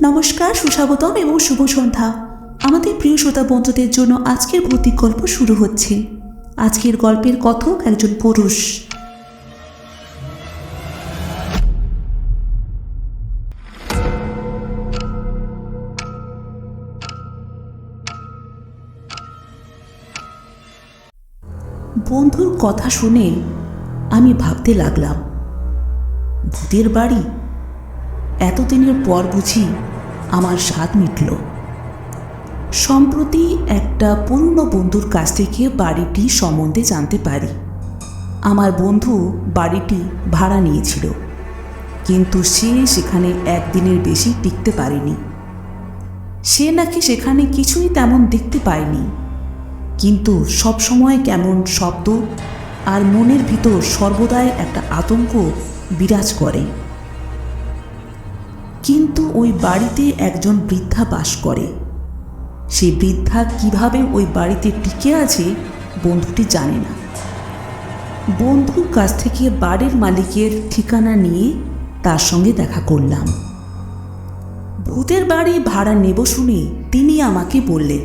নমস্কার, সুস্বাগতম এবং শুভ সন্ধ্যা। আমাদের প্রিয় শ্রোতা বন্ধুদের জন্য আজকের ভৌতিক গল্প শুরু হচ্ছে। আজকের গল্পের কথক একজন পুরুষ। বন্ধুর কথা শুনে আমি ভাবতে লাগলাম, ভূতের বাড়ি? এতদিনের পর বুঝি আমার স্বাদ মিটল। সম্প্রতি একটা পুরনো বন্ধুর কাছ থেকে বাড়িটি সম্বন্ধে জানতে পারি। আমার বন্ধু বাড়িটি ভাড়া নিয়েছিল, কিন্তু সে সেখানে একদিনের বেশি টিকতে পারেনি। সে নাকি সেখানে কিছুই তেমন দেখতে পায়নি, কিন্তু সবসময় কেমন শব্দ আর মনের ভিতর সর্বদাই একটা আতঙ্ক বিরাজ করে। কিন্তু ওই বাড়িতে একজন বৃদ্ধা বাস করে। সেই বৃদ্ধা কীভাবে ওই বাড়িতে টিকে আছে বন্ধুটি জানে না। বন্ধুর কাছ থেকে বাড়ির মালিকের ঠিকানা নিয়ে তার সঙ্গে দেখা করলাম। ভূতের বাড়ি ভাড়া নেব শুনে তিনি আমাকে বললেন,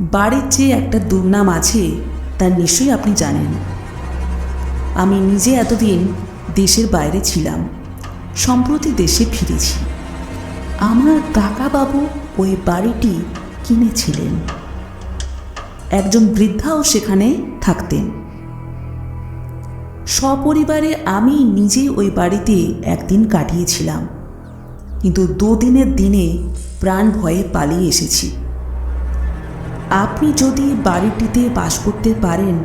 বাড়ির যে একটা দুর্নাম আছে, তা নিশ্চয়ই আপনি জানেন। আমি নিজে এতদিন দেশের বাইরে ছিলাম। সম্প্রতি দেশে ফিরেছি। আমার কাকাবাবু ওই বাড়িটি কিনেছিলেন। একজন বৃদ্ধাও সেখানে থাকতেন। সপরিবারে আমি নিজে ওই বাড়িতে একদিন কাটিয়েছিলাম। কিন্তু দুদিনের দিনে প্রাণ ভয়ে পালিয়ে এসেছি। আপনি যদি বাড়িটিতে বাস করতে পারেন,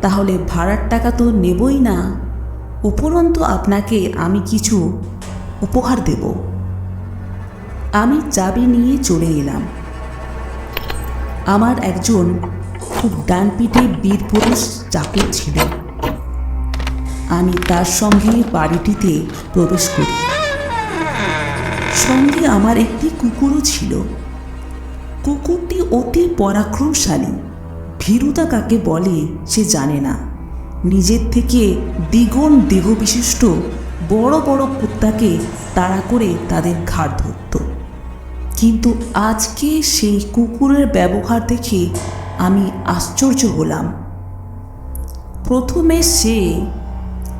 তাহলে ভাড়ার টাকা তো নেবই না। উপরন্তু আপনাকে আমি কিছু উপহার দেব। আমি চাবি নিয়ে চলে এলাম। আমার একজন খুব ডানপিটে বীর পুরুষ চাকর ছিল। আমি তার সঙ্গে বাড়িটিতে প্রবেশ করি। সঙ্গে আমার একটি কুকুরও ছিল। কুকুরটি অতি পরাক্রমশালী। ভীরুতা কাকে বলে সে জানে না। নিজের থেকে দ্বিগুণ দেহ বিশিষ্ট বড় বড় কুত্তাকে তাড়া করে তাদের ঘাড় ধরত। কিন্তু আজকে সেই কুকুরের ব্যবহার দেখে আমি আশ্চর্য হলাম। প্রথমে সে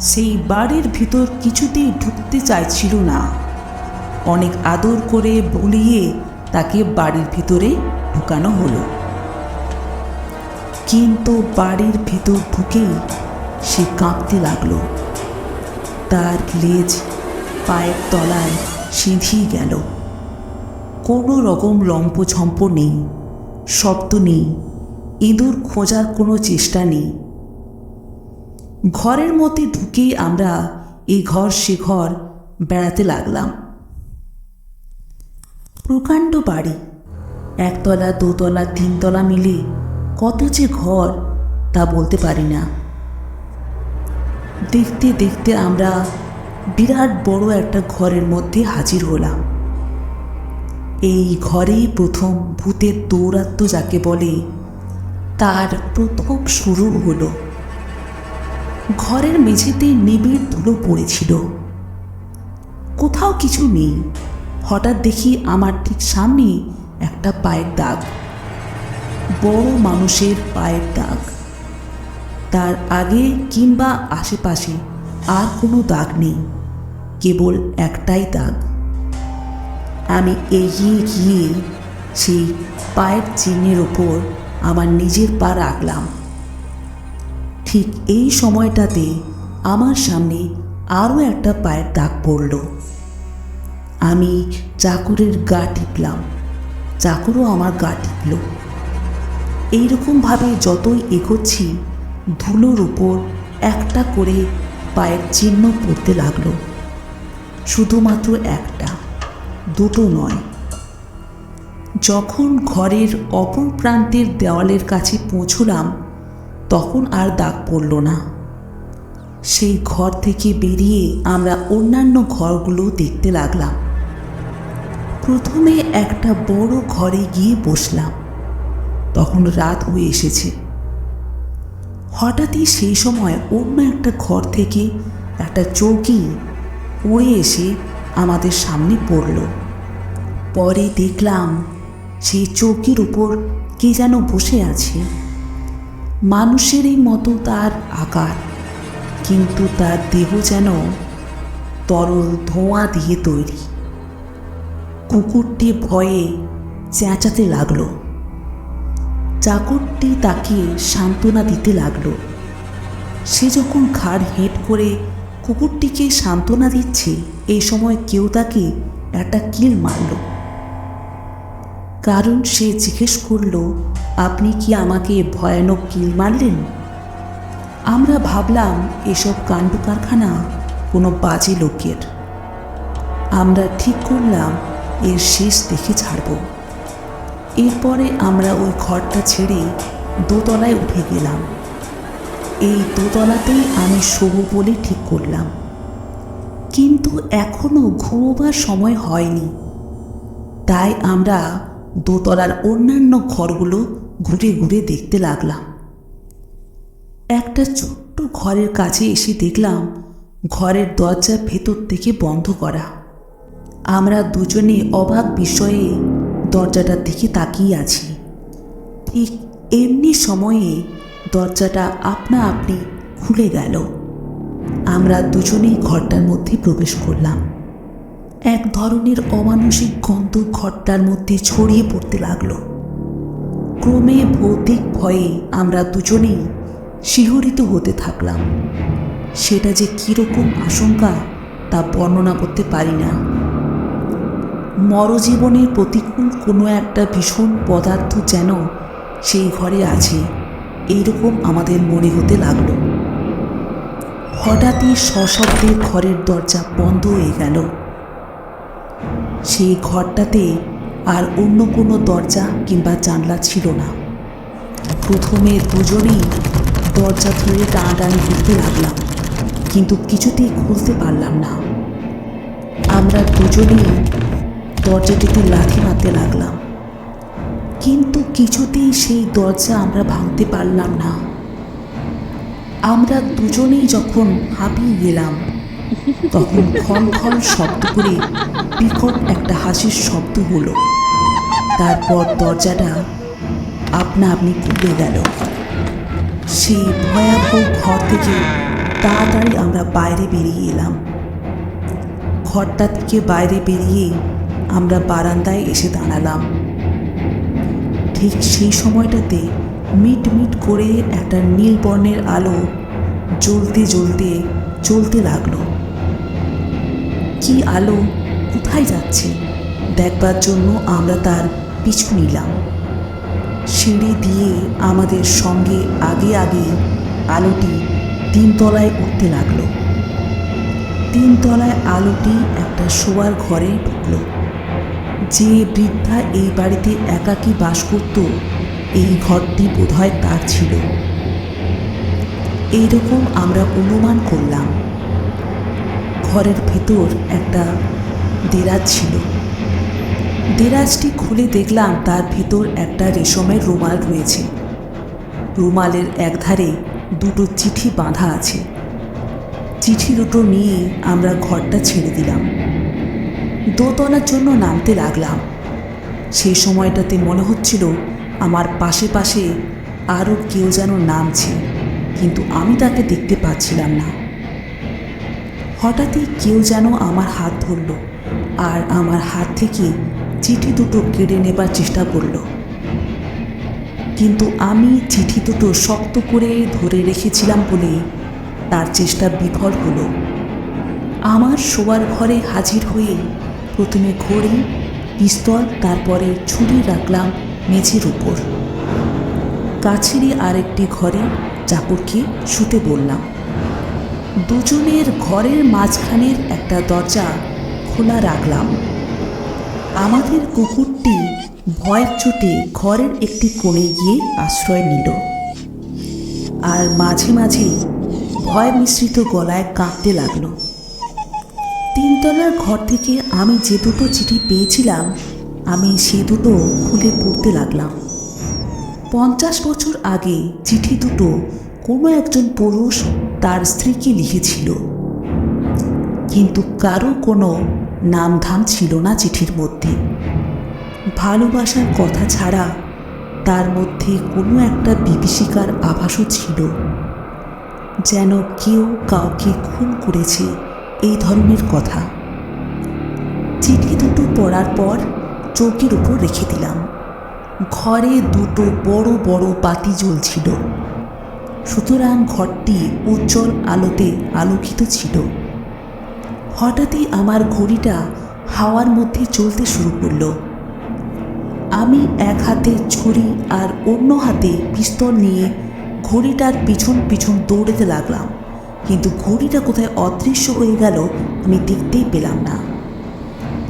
সেই বাড়ির ভিতর কিছুতেই ঢুকতে চাইছিল না। অনেক আদর করে বলিয়ে তাকে বাড়ির ভিতরে ঢুকানো হলো। কিন্তু বাড়ির ভিতর ঢুকেই সে কাঁপতে লাগল। তার লেজ পায়ের তলায় সিঁধিয়ে গেল। কোনো রকম লম্পঝম্প নেই, শব্দ নেই, ইঁদুর খোঁজার কোনো চেষ্টা নেই। ঘরের মধ্যে ঢুকেই আমরা এই ঘর সে ঘর বেড়াতে লাগলাম। প্রকাণ্ড বাড়ি, একতলা, দোতলা, তিনতলা মিলে কত যে ঘর তা বলতে পারি না। দেখতে দেখতে আমরা বিরাট বড় একটা ঘরের মধ্যে হাজির হলাম। এই ঘরেই প্রথম ভূতের দৌরাত্ম যাকে বলে, তার প্রথম শুরু হলো। ঘরের মেঝেতে নিবিড় ধুলো পড়েছিল। কোথাও কিছু নেই। হঠাৎ দেখি আমার ঠিক সামনে একটা পায়ের দাগ। বড় মানুষের পায়ের দাগ। তার আগে কিংবা আশেপাশে আর কোনো দাগ নেই, কেবল একটাই দাগ। আমি এগিয়ে গিয়ে সেই পায়ের চিহ্নের ওপর আমার নিজের পা রাখলাম। ঠিক এই সময়টাতে আমার সামনে আরও একটা পায়ের দাগ পড়ল। আমি চাকরের গা টিপলাম, চাকরও আমার গা টিপল। এইরকমভাবে যতই এগোচ্ছি ধুলোর উপর একটা করে পায়ের চিহ্ন পড়তে লাগল। শুধুমাত্র একটা, দুটো নয়। যখন ঘরের অপর প্রান্তের দেওয়ালের কাছে পৌঁছলাম, তখন আর দাগ পড়ল না। সেই ঘর থেকে বেরিয়ে আমরা অন্যান্য ঘরগুলো দেখতে লাগলাম। প্রথমে একটা বড় ঘরে গিয়ে বসলাম। তখন রাত হয়ে এসেছে। হঠাৎই সেই সময় অন্য একটা ঘর থেকে একটা চৌকি উড়ে এসে আমাদের সামনে পড়ল। পরে দেখলাম সেই চৌকির উপর কে যেন বসে আছে। মানুষেরই মতো তার আকার, কিন্তু তার দেহ যেন তরল ধোঁয়া দিয়ে তৈরি। কুকুরটি ভয়ে চেঁচাতে লাগল। চাকরটি তাকে সান্ত্বনা দিতে লাগল। সে যখন ঘাড় হেঁট করে কুকুরটিকে সান্ত্বনা দিচ্ছে, এই সময় কেউ তাকে একটা কিল মারল। কারণ সে জিজ্ঞেস করল, আপনি কি আমাকে ভয়ানক কিল মারলেন? আমরা ভাবলাম, এসব কাণ্ড কারখানা কোনো বাজে লোকের। আমরা ঠিক করলাম, এর শেষ দেখে ছাড়ব। এরপরে আমরা ওই ঘরটা ছেড়ে দোতলায় উঠে গেলাম। এই দোতলাতেই আমি শোবো বলে ঠিক করলাম। কিন্তু এখনও ঘুমোবার সময় হয়নি। তাই আমরা দোতলার অন্যান্য ঘরগুলো ঘুরে ঘুরে দেখতে লাগলাম। একটা ছোট্ট ঘরের কাছে এসে দেখলাম ঘরের দরজা ভেতর থেকে বন্ধ করা। আমরা দুজনে অবাক বিষয়ে দরজাটার দিকে তাকিয়ে আছি। ঠিক এমনি সময়ে দরজাটা আপনা আপনি খুলে গেল। আমরা দুজনেই ঘরটার মধ্যে প্রবেশ করলাম। এক ধরনের অমানসিক গন্ধ ঘরটার মধ্যে ছড়িয়ে পড়তে লাগল। ক্রমে ভৌতিক ভয়ে আমরা দুজনেই শিহরিত হতে থাকলাম। সেটা যে কীরকম আশঙ্কা তা বর্ণনা করতে পারি না। মরজীবনের প্রতিকূল কোনো একটা ভীষণ পদার্থ যেন সেই ঘরে আছে, এইরকম আমাদের মনে হতে লাগল। হঠাৎই সশব্দে ঘরের দরজা বন্ধ হয়ে গেল। সেই ঘরটাতে আর অন্য কোনো দরজা কিংবা জানলা ছিল না। প্রথমে দুজনেই দরজা ধরে টানাটানি করতে লাগলাম, কিন্তু কিছুতেই খুলতে পারলাম না। আমরা দুজনেই দরজাটিতে লাথি মারতে লাগলাম। কিন্তু কিছুতেই সেই দরজা আমরা ভাঙতে পারলাম না। আমরা দুজনেই যখন হাঁপিয়ে গেলাম, তখন ক্ষণ শব্দ করে বিকট একটা হাসির শব্দ হলো। তারপর দরজাটা আপনা আপনি খুলে গেল। সেই ভয়াবহ ঘর থেকে তাড়াতাড়ি আমরা বাইরে বেরিয়ে এলাম। ঘরটা থেকে বাইরে বেরিয়ে আমরা বারান্দায় এসে দাঁড়ালাম। ঠিক সেই সময়টাতে মিট মিট করে একটা নীল বর্ণের আলো জ্বলতে জ্বলতে চলতে লাগল। কি আলো? কোথায় যাচ্ছে? দেখবার জন্য আমরা তার পিছু নিলাম। সিঁড়ি দিয়ে আমাদের সঙ্গে আগে আগে আলোটি তিনতলায় উঠতে লাগল। তিনতলায় আলোটি একটা শোয়ার ঘরে ঢুকলো। যে বৃদ্ধা এই বাড়িতে একাকী বাস করত, এই ঘরটি বোধহয় তার ছিল। এইরকম আমরা অনুমান করলাম। ঘরের ভেতর একটা দেরাজ ছিল। দেরাজটি খুলে দেখলাম তার ভেতর একটা রেশমের রুমাল রয়েছে। রুমালের একধারে দুটো চিঠি বাঁধা আছে। চিঠি দুটো নিয়ে আমরা ঘরটা ছেড়ে দিলাম। দোতলার জন্য নামতে লাগলাম। সেই সময়টাতে মনে হচ্ছিল আমার পাশে পাশে আরও কেউ যেন নামছে, কিন্তু আমি তাকে দেখতে পাচ্ছিলাম না। হঠাৎই কেউ যেন আমার হাত ধরল আর আমার হাত থেকে চিঠি দুটো কেড়ে নেবার চেষ্টা করল। কিন্তু আমি চিঠি দুটো শক্ত করে ধরে রেখেছিলাম বলে তার চেষ্টা বিফল হলো। আমার শোয়ার ঘরে হাজির হয়ে প্রথমে ঘড়ি, পিস্তল, তারপরে ছুরি রাখলাম মেঝের উপর। কাছেরই আরেকটি ঘরে চাকরকে শুতে বললাম, দুজনের ঘরের মাঝখানের একটা দরজা খোলা রাখলাম। আমাদের কুকুরটি ভয়ের চোটে ঘরের একটি কোণে গিয়ে আশ্রয় নিল আর মাঝে মাঝে ভয় মিশ্রিত গলায় কাঁদতে লাগল। তিনতলার ঘর থেকে আমি যে দুটো চিঠি পেয়েছিলাম, আমি সে দুটো খুলে পড়তে লাগলাম। পঞ্চাশ বছর আগে চিঠি দুটো কোনো একজন পুরুষ তার স্ত্রীকে লিখেছিল। কিন্তু কারও কোনো নামধাম ছিল না চিঠির মধ্যে। ভালোবাসার কথা ছাড়া তার মধ্যে কোনো একটা বিভীষিকার আভাসও ছিল। যেন কেউ কাউকে খুন করেছে। এই ধরনের কথা। চিঠি দুটো পড়ার পর চৌকির উপর রেখে দিলাম। ঘরে দুটো বড় বড় বাতি জ্বলছিল। সুতরাং ঘরটি উজ্জ্বল আলোতে আলোকিত ছিল। হঠাৎই আমার ঘড়িটা হাওয়ার মধ্যে চলতে শুরু করল। আমি এক হাতে ছুরি আর অন্য হাতে পিস্তল নিয়ে ঘড়িটার পিছন পিছন দৌড়েতে লাগলাম। কিন্তু ঘড়িটা কোথায় অদৃশ্য হয়ে গেল আমি দেখতেই পেলাম না।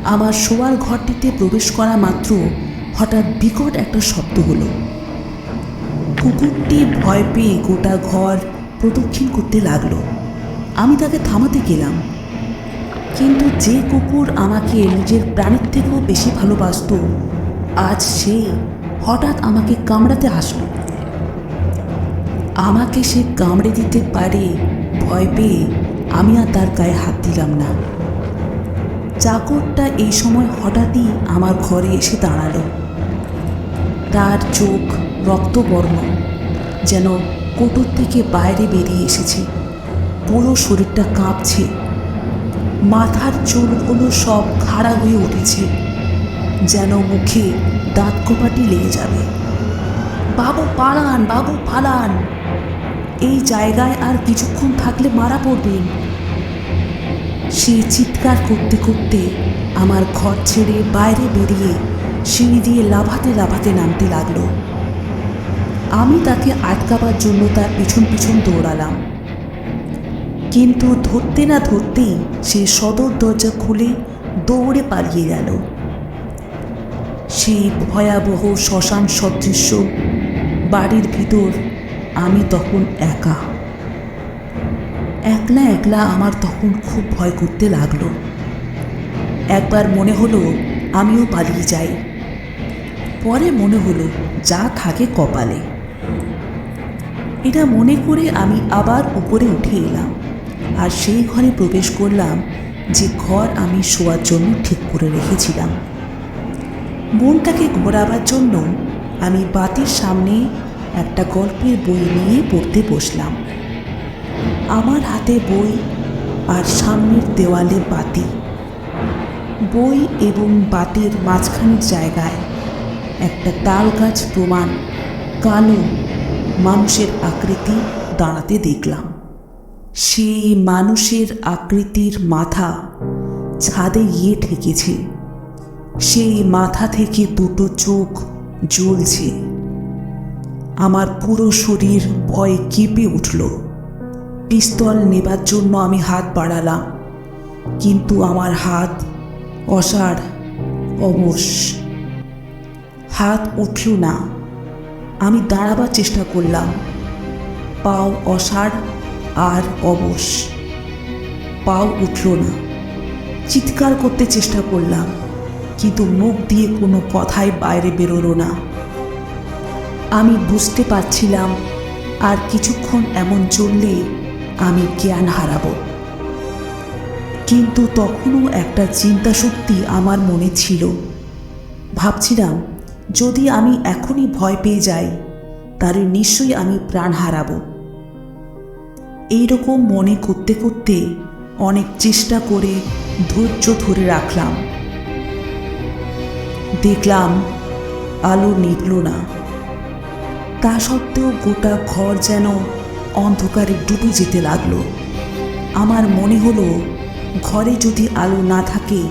আমার শোয়ার ঘরটিতে প্রবেশ করা মাত্র হঠাৎ বিকট একটা শব্দ হলো। কুকুরটি ভয় পেয়ে গোটা ঘর প্রদক্ষিণ করতে লাগল। আমি তাকে থামাতে গেলাম। কিন্তু যে কুকুর আমাকে নিজের প্রাণীর থেকেও বেশি ভালোবাসত, আজ সে হঠাৎ আমাকে কামড়াতে আসলো। আমাকে সে কামড়ে দিতে পারে ভয় পেয়ে আমি আর তার গায়ে হাত দিলাম না। চাকরটা এই সময় হঠাৎই আমার ঘরে এসে দাঁড়াল। তার চোখ রক্তবর্ণ, যেন কোটর থেকে বাইরে বেরিয়ে এসেছে। পুরো শরীরটা কাঁপছে। মাথার চুলগুলো সব খাড়া হয়ে উঠেছে, যেন মুখে দাঁত কপাটি লেগে যাবে। বাবু পালান বাবু পালান! এই জায়গায় আর কিছুক্ষণ থাকলে মারা পড়বেন। সে চিৎকার করতে করতে আমার ঘর ছেড়ে বাইরে বেরিয়ে সিঁড়ি দিয়ে লাভাতে লাভাতে নামতে লাগল। আমি তাকে আটকাবার জন্য তার পিছন পিছন দৌড়ালাম। কিন্তু ধরতে না ধরতেই সে সদর দরজা খুলে দৌড়ে পালিয়ে গেল। সেই ভয়াবহ শ্মশান সদৃশ্য বাড়ির ভিতর আমি তখন একা। একলা একলা আমার তখন খুব ভয় করতে লাগল। একবার মনে হলো আমিও পালিয়ে যাই। পরে মনে হলো যা থাকে কপালে। এটা মনে করে আমি আবার উপরে উঠে এলাম আর সেই ঘরে প্রবেশ করলাম যে ঘর আমি শোয়ার জন্য ঠিক করে রেখেছিলাম। মনটাকে ঘোরাবার জন্য আমি বাতির সামনে একটা গল্পের বই নিয়ে পড়তে বসলাম। আমার হাতে বই আর সামনের দেওয়ালে বাতি। বই এবং বাতির মাঝখানের জায়গায় একটা তাল গাছ প্রমাণ কালো মানুষের আকৃতি দাঁড়াতে দেখলাম। সেই মানুষের আকৃতির মাথা ছাদে গিয়ে ঠেকেছে। সেই মাথা থেকে দুটো চোখ জ্বলছে। আমার পুরো শরীর ভয়ে কেঁপে উঠল। পিস্তল নেবার জন্য আমি হাত বাড়ালাম, কিন্তু আমার হাত অসাড়, অবশ। হাত উঠল না। আমি দাঁড়াবার চেষ্টা করলাম। পাও অসাড় আর অবশ। পাও উঠল না। চিৎকার করতে চেষ্টা করলাম, কিন্তু মুখ দিয়ে কোনো কথাই বাইরে বেরোলো না। আমি বুঝতে পারছিলাম, আর কিছুক্ষণ এমন চললে আমি জ্ঞান হারাবো। কিন্তু তখনও একটা চিন্তা শক্তি আমার মনে ছিল। ভাবছিলাম, যদি আমি এখনই ভয় পেয়ে যাই, তাহলে নিশ্চয়ই আমি প্রাণ হারাবো। এইরকম মনে করতে করতে অনেক চেষ্টা করে ধৈর্য ধরে রাখলাম। দেখলাম আলো নিভল না। তা সত্ত্বেও গোটা ঘর যেন অন্ধকারে ডুবে যেতে লাগল। আমার মনে হলো, ঘরে যদি আলো না থাকে,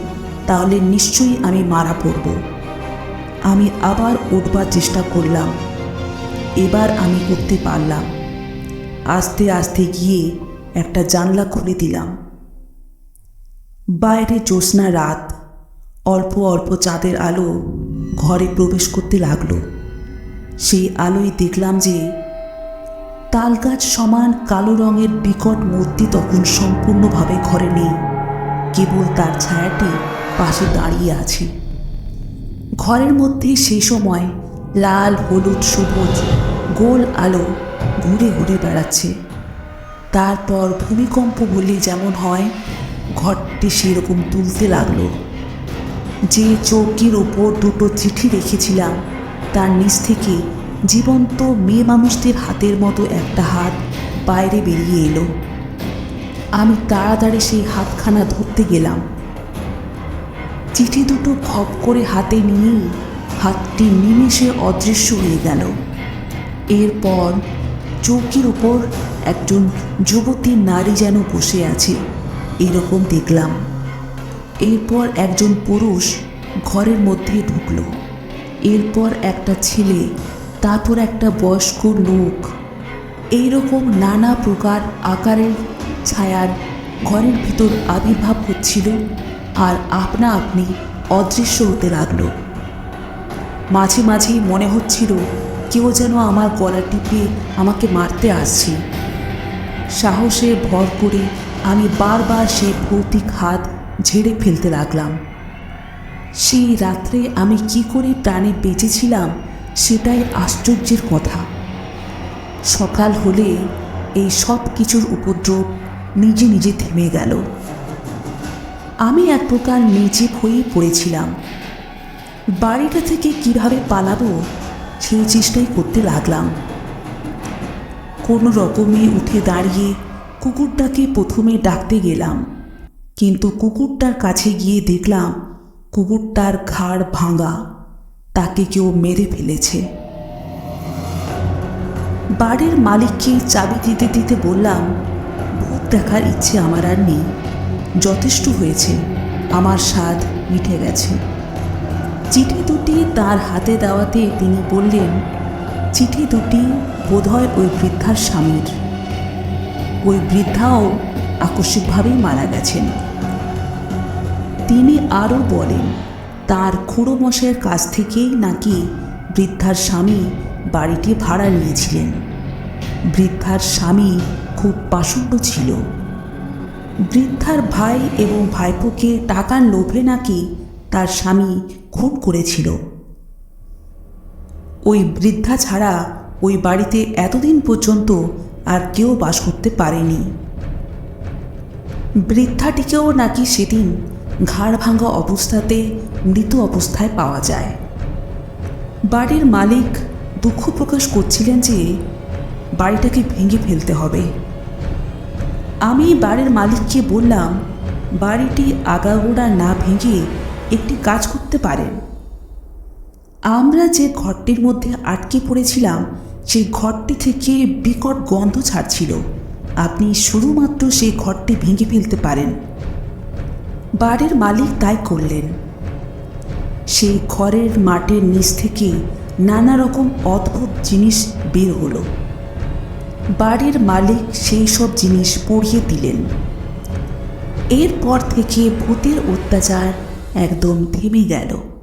তাহলে নিশ্চয়ই আমি মারা পড়ব। আমি আবার উঠবার চেষ্টা করলাম। এবার আমি উঠতে পারলাম। আস্তে আস্তে গিয়ে একটা জানলা খুলে দিলাম। বাইরে জ্যোৎস্না রাত। অল্প অল্প চাঁদের আলো ঘরে প্রবেশ করতে লাগল। সেই আলোয় দেখলাম যে তালগাছ সমান কালো রঙের বিকট মূর্তি তখন সম্পূর্ণভাবে ঘরে নেই। কেবল তার ছায়াটি পাশে দাঁড়িয়ে আছে। ঘরের মধ্যে সেই সময় লাল, হলুদ, সবুজ, গোল আলো ঘুরে ঘুরে বেড়াচ্ছে। তারপর ভূমিকম্প বলে যেমন হয়, ঘরটি সেরকম তুলতে লাগল। যে চৌকির ওপর দুটো চিঠি রেখেছিলাম তার নিচ থেকে জীবন্ত মেয়ে মানুষদের হাতের মতো একটা হাত বাইরে বেরিয়ে এলো। আমি তাড়াতাড়ি সেই হাতখানা ধরতে গেলাম। চিঠি দুটো খপ করে হাতে নিয়েই হাতটি নিমেষে অদৃশ্য হয়ে গেল। এরপর চৌকির উপর একজন যুবতী নারী যেন বসে আছে, এরকম দেখলাম। এরপর একজন পুরুষ ঘরের মধ্যে ঢুকলো। এরপর একটা ছেলে, তারপর একটা বয়স্ক লোক। এইরকম নানা প্রকার আকারের ছায়ার ঘরের ভিতর আবির্ভাব হচ্ছিল আর আপনা আপনি অদৃশ্য হতে লাগল। মাঝে মাঝেই মনে হচ্ছিল কেউ যেন আমার গলা টিপে আমাকে মারতে আসছে। সাহসে ভর করে আমি বারবার সেই ভৌতিক হাত ঝেড়ে ফেলতে লাগলাম। সেই রাত্রে আমি কি করে প্রাণে বেঁচেছিলাম সেটাই আশ্চর্যের কথা। সকাল হলে এই সব কিছুর উপদ্রব নিজে নিজে থেমে গেল। আমি এক প্রকার নিচে হয়ে পড়েছিলাম। বাড়িটা থেকে কীভাবে পালাবো সেই চেষ্টাই করতে লাগলাম। কোনো রকমে উঠে দাঁড়িয়ে কুকুরটাকে প্রথমে ডাকতে গেলাম, কিন্তু কুকুরটার কাছে গিয়ে দেখলাম কুকুরটার ঘাড় ভাঙা, তাকে কেউ মেরে ফেলেছে। বাড়ির মালিককে চাবি দিতে দিতে বললাম, ভূত দেখার ইচ্ছে আমার আর নেই। যথেষ্ট হয়েছে, আমার স্বাদ মিটে গেছে। চিঠি দুটি তার হাতে দেওয়াতে তিনি বললেন, চিঠি দুটি বোধহয় ওই বৃদ্ধার স্বামীর। ওই বৃদ্ধাও আকস্মিকভাবেই মারা গেছেন। তিনি আরও বলেন, তার খুড়োমশাইয়ের কাছ থেকেই নাকি বৃদ্ধার স্বামী বাড়িটি ভাড়া নিয়েছিলেন। বৃদ্ধার স্বামী খুব পাষণ্ড ছিল। বৃদ্ধার ভাই এবং ভাইপোকে টাকার লোভে নাকি তার স্বামী খুন করেছিল। ওই বৃদ্ধা ছাড়া ওই বাড়িতে এতদিন পর্যন্ত আর কেউ বাস করতে পারেনি। বৃদ্ধাটিকেও নাকি সেদিন ঘাড় ভাঙা অবস্থাতে মৃত অবস্থায় পাওয়া যায়। বাড়ির মালিক দুঃখ প্রকাশ করছিলেন যে বাড়িটাকে ভেঙে ফেলতে হবে। আমি বাড়ির মালিককে বললাম, বাড়িটি আগাগোড়া না ভেঙে একটি কাজ করতে পারেন। আমরা যে ঘরটির মধ্যে আটকে পড়েছিলাম, সেই ঘরটি থেকে বিকট গন্ধ ছাড়ছিল। আপনি শুধুমাত্র সেই ঘরটি ভেঙে ফেলতে পারেন। বাড়ির মালিক তাই করলেন। সেই ঘরের মাটির নিচ থেকে নানা রকম অদ্ভুত জিনিস বের হলো। বাড়ির মালিক সেই সব জিনিস পড়িয়ে দিলেন। এরপর থেকে ভূতের অত্যাচার একদম থেমে গেল।